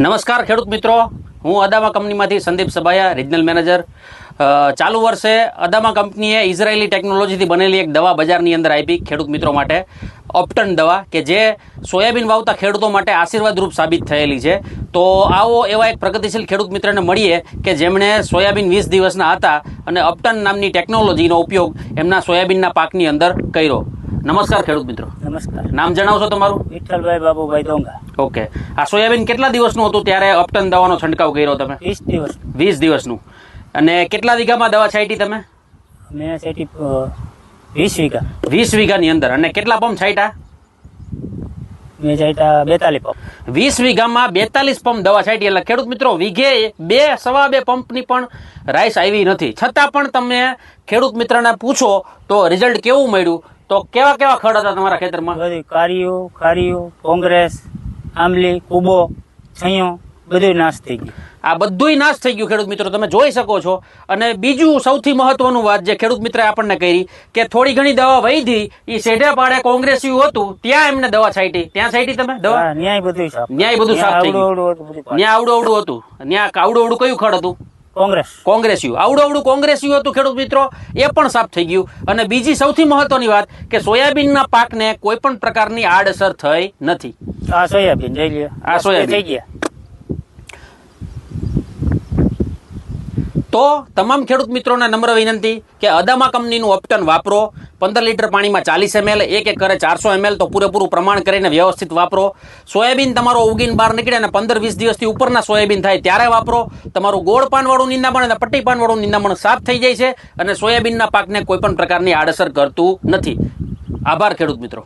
નમસ્કાર ખેડૂત મિત્રો. હું અદામા કંપનીમાંથી સંદીપ સભાયા રિજનલ મેનેજર ચાલુ વર્ષે અદામા કંપનીએ ઇઝરાયેલી ટેકનોલોજીથી બનેલી એક દવા બજારની અંદર આપી ખેડૂત મિત્રો માટે. ઓપ્ટન દવા, કે જે સોયાબીન વાવતા ખેડૂતો માટે આશીર્વાદરૂપ સાબિત થયેલી છે. તો આવો એવા એક પ્રગતિશીલ ખેડૂત મિત્રને મળીએ, કે જેમણે સોયાબીન વીસ દિવસના હતા અને અપટન નામની ટેકનોલોજીનો ઉપયોગ એમના સોયાબીનના પાકની અંદર કર્યો. નમસ્કાર ખેડૂત મિત્રો. નમસ્કાર. નામ જણાવશો તમારું? વિઠ્ઠલભાઈ બાબુભાઈ ડોંગા. ઓકે. આ સોયાબીન કેટલા દિવસનું હતું ત્યારે અપટન દવાનો છંટકાવ કર્યો તમે? વીસ દિવસ વીસ દિવસનું. અને કેટલા વીઘામાં દવા છાંટી તમે? મેં છાંટી વીસ વીઘા. વીસ વીઘાની અંદર. અને કેટલા પંપ છાંટ્યા? મેં છાંટ્યા બેતાલીસ પંપ. વીસ વીઘામાં બેતાલીસ પંપ દવા છાંટી. એટલે ખેડૂત મિત્રો વીઘે બે સવા બે પંપની પણ રાઈસ આવી નથી. છતાં પણ તમે ખેડૂત મિત્રને પૂછો તો રિઝલ્ટ કેવું મળ્યું? તો કેવા કેવા ખડ હતા તમારા ખેતરમાં? બધી કારીઓ ખારીઓ કોંગ્રેસ આમલી કુબો છૈયો બધું નાશ થઈ ગયું. આ બધુંય નાશ થઈ ગયું ખેડૂત મિત્રો તમે જોઈ શકો છો. અને બીજું સૌથી મહત્વનું વાત જે ખેડૂત મિત્રએ આપણને કરી કે થોડી ઘણી દવા વહી એ શેઢે પાડે કોંગ્રેસિયું હતું ત્યાં એમને દવા છાંટી. ત્યાં છાંટી તમે દવા? ન્યાય બધું ન્યાય બધું સાફ થઈ આવડું ગયું ન્યાય આવડું આવડું હતું. ન્યાય આવડું આવડું કયું ખડ હતું? કોંગ્રેસ. કોંગ્રેસિયું આવડું આવડું કોંગ્રેસિયું હતું ખેડૂત મિત્રો. એ પણ સાફ થઈ ગયું. અને બીજી સૌથી મહત્વની વાત કે સોયાબીનના પાકને કોઈ પણ પ્રકારની આડઅસર થઈ નથી. આ સોયાબીન જઈ લ્યો. આ સોયાબીન. થઈ ગયા. તો તમામ ખેડૂત મિત્રોને નમ્ર વિનંતી કે અદામા કંપનીનું ઓપ્ટન વાપરો. પંદર લીટર પાણીમાં ચાલીસ એમએલ, એક એક કરે ચારસો એમએલ, તો પૂરેપૂરું પ્રમાણ કરીને વ્યવસ્થિત વાપરો. સોયાબીન તમારો ઉગીન બહાર નીકળે અને પંદર વીસ દિવસથી ઉપરના સોયાબીન થાય ત્યારે વાપરો. તમારું ગોળ પાનવાળું નિંદામણ અને પટ્ટી પાનવાળું નિંદામણ સાફ થઈ જાય છે અને સોયાબીનના પાકને કોઈપણ પ્રકારની આડઅસર કરતું નથી. આભાર ખેડૂત મિત્રો.